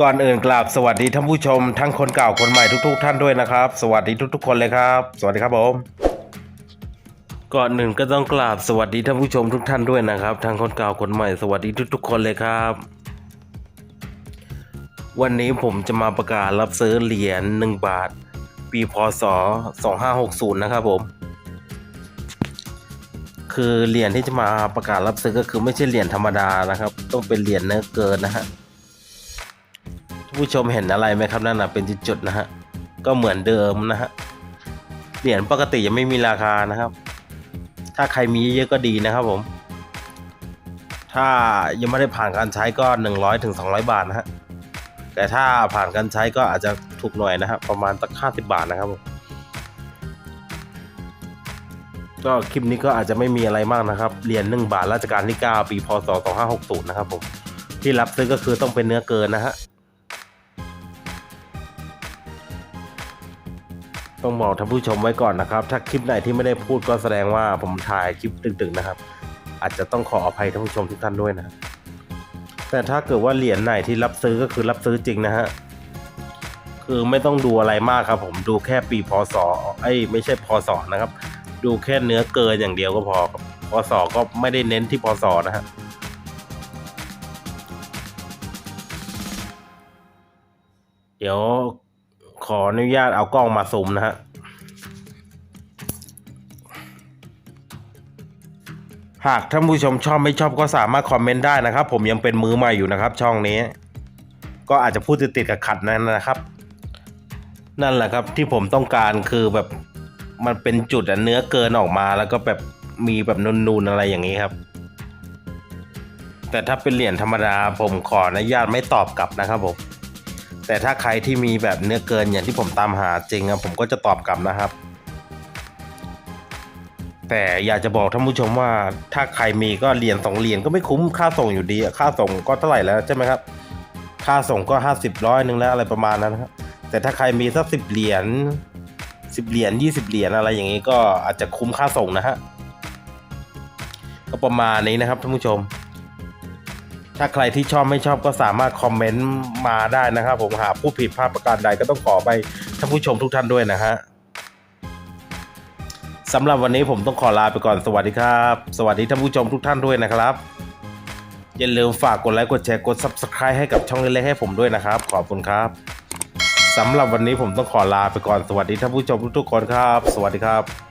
ก่อนอื่นกราบสวัสดีท่านผู้ชม ทั้งคนเก่าคนใหม่ทุก ๆ ท่านด้วยนะครับ สวัสดีทุก ๆ คนเลยครับ สวัสดีครับผม ก่อนหนึ่งก็ต้องกราบสวัสดีท่านผู้ชมทุกท่านด้วยนะครับ ทั้งคนเก่าคนใหม่สวัสดีทุก ๆ คนเลยครับ วันนี้ผมจะมาประกาศรับซื้อเหรียญ1บาท ปีพศ 2560 นะครับผมคือเหรียญที่จะมาประกาศรับซื้อก็คือไม่ใช่เหรียญธรรมดานะครับ ต้องเป็นเหรียญเนื้อเกินนะฮะ ผู้ชมเห็นอะไรไหมครับนั่นนะเป็นจุดๆนะฮะก็เหมือนเดิมนะฮะเหรียญปกติยังไม่มีราคานะครับ ถ้าใครมีเยอะก็ดีนะครับผม ถ้ายังไม่ได้ผ่านการใช้ก็หนึ่งร้อยถึงสองร้อยบาทนะฮะแต่ถ้าผ่านการใช้ก็อาจจะถูกหน่อยนะฮะประมาณสักห้าสิบบาทนะครับผมก็คลิปนี้ก็อาจจะไม่มีอะไรมากนะครับ เหรียญหนึ่งบาทรัชกาลที่เก้าปีพศสองห้าหกศูนย์นะครับผมที่รับซื้อก็คือต้องเป็นเนื้อเกินนะฮะ ต้องบอกท่านผู้ชมไว้ก่อนนะครับ ถ้าคลิปไหนที่ไม่ได้พูดก็แสดงว่าผมถ่ายคลิปดึกๆนะครับ อาจจะต้องขออภัยท่านผู้ชมทุกท่านด้วยนะครับแต่ถ้าเกิดว่าเหรียญไหนที่รับซื้อก็คือรับซื้อจริงนะฮะคือไม่ต้องดูอะไรมากครับ ผมดูแค่ปีพศไอ้ไม่ใช่พศนะครับ ดูแค่เนื้อเกินอย่างเดียวก็พอครับพศก็ไม่ได้เน้นที่พศนะฮะเดี๋ยว ขออนุญาตเอากล้องมาซูมนะฮะหากท่านผู้ชมชอบไม่ชอบก็สามารถคอมเมนต์ได้นะครับ ผมยังเป็นมือใหม่อยู่นะครับ ช่องนี้ ก็อาจจะพูดติดๆกับขัดนั่นนะครับ นั่นแหละครับที่ผมต้องการคือแบบมันเป็นจุดเนื้อเกินออกมาแล้วก็แบบมีแบบนูนๆอะไรอย่างนี้ครับ แต่ถ้าเป็นเหรียญธรรมดาผมขออนุญาตไม่ตอบกลับนะครับผม แต่ถ้าใครที่มีแบบเนื้อเกินอย่างที่ผมตามหาจริงอะผมก็จะตอบกลับนะครับ แต่อยากจะบอกท่านผู้ชมว่าถ้าใครมีก็เหรียญสองเหรียญก็ไม่คุ้มค่าส่งอยู่ดีค่าส่งก็เท่าไหร่แล้วใช่ไหมครับ ค่าส่งก็ห้าสิบร้อยหนึ่งแล้วอะไรประมาณนั้นครับแต่ถ้าใครมีสักสิบเหรียญสิบเหรียญยี่สิบเหรียญอะไรอย่างนี้ก็อาจจะคุ้มค่าส่งนะฮะก็ประมาณนี้นะครับท่านผู้ชม ถ้าใครที่ชอบไม่ชอบก็สามารถคอมเมนต์มาได้นะครับ ผมหาผู้ผิดพลาดประการใดก็ต้องขอไปท่านผู้ชมทุกท่านด้วยนะฮะสำหรับวันนี้ผมต้องขอลาไปก่อนสวัสดีครับ สวัสดีท่านผู้ชมทุกท่านด้วยนะครับ อย่าลืมฝากกดไลค์กดแชร์กด subscribe ให้กับช่องเล็กๆให้ผมด้วยนะครับ ขอบคุณครับสำหรับวันนี้ผมต้องขอลาไปก่อนสวัสดีท่านผู้ชมทุกๆคนครับ สวัสดีครับ